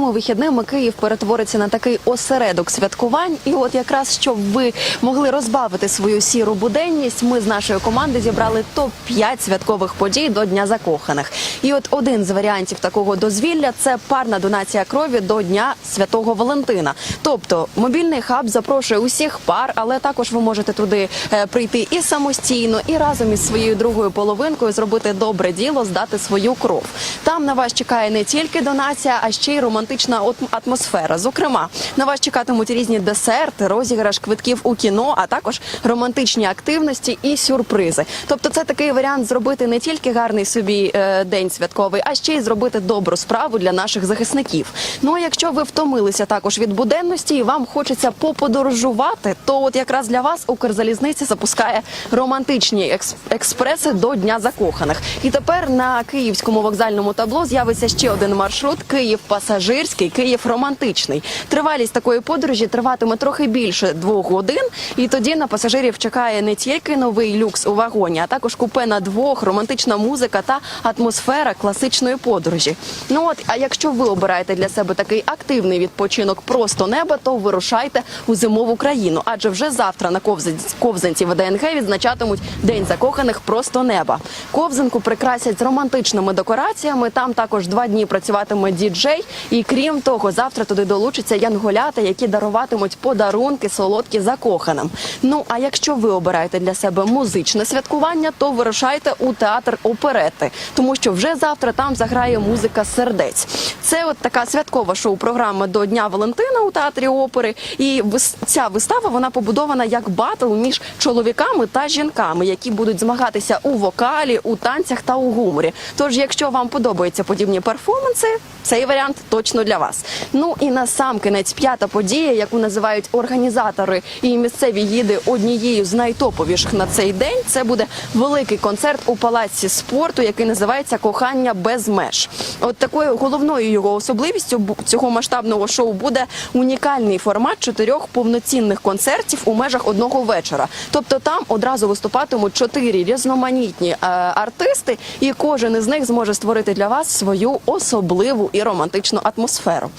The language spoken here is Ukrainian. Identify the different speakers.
Speaker 1: цими вихідними Київ перетвориться на такий осередок святкувань. І от якраз щоб ви могли розбавити свою сіру буденність, ми з нашої команди зібрали топ 5 святкових подій до Дня закоханих. І от один з варіантів такого дозвілля це парна донація крові до Дня Святого Валентина. Тобто мобільний хаб запрошує усіх пар, але також ви можете туди е, прийти і самостійно, і разом із своєю другою половинкою зробити добре діло, здати свою кров. Там на вас чекає не тільки донація, а ще й романтична от- атмосфера. Зокрема, на вас чекатимуть різні десерти, розіграш квитків у кіно, а також романтичні активності і сюрпризи. Тобто, це такий варіант зробити не тільки гарний собі е, день святковий, а ще й зробити добру справу для наших захисників. Ну а якщо ви втомилися також від буденності і вам хочеться поподорожувати, то от якраз для вас Укрзалізниця запускає романтичні екс- експреси до Дня закоханих. І тепер на київському вокзальному табло з'явиться ще один маршрут: Київ пасажирський, Київ романтичний. Тривалість такої подорожі триватиме трохи більше двох годин. І тоді на пасажирів чекає не тільки новий люкс у вагоні, а також купе на двох, романтична музика та атмосфера класичної подорожі. Ну от, а якщо ви обираєте для себе такий активний відпочинок просто неба, то вирушайте у зимову країну. Адже вже завтра на ковзанці ВДНГ відзначатимуть День закоханих просто неба. Ковзанку прикрасять з романтичними декораціями. Там також два дні працюватиме діджей. І крім того, завтра туди долучаться янголята, які даруватимуть подарунки солодкі закоханим. Ну а якщо ви обираєте для себе музичне святкування, то вирушайте у театр оперети, тому що вже завтра там заграє музика сердець. Це от така святкова шоу-програма до Дня Валентина у театрі опери. І ця вистава вона побудована як батл між чоловіками та жінками, які будуть змагатися у вокалі, у танцях та у гуморі. Тож, якщо вам подобаються подібні перформанси, цей варіант точно для вас. Ну і на сам кінець п'ята подія, яку називають організатори і місцеві гіди однією з найтоповіших на цей день. Це буде великий концерт у палаці спорту, який називається Кохання без меж. От такою головною його особливістю цього масштабного шоу буде унікальний формат чотирьох повноцінних концертів у межах одного вечора. Тобто там одразу виступатимуть чотири різноманітні е, артисти, і кожен із них зможе створити для вас свою особливу і романтичну атмосферу.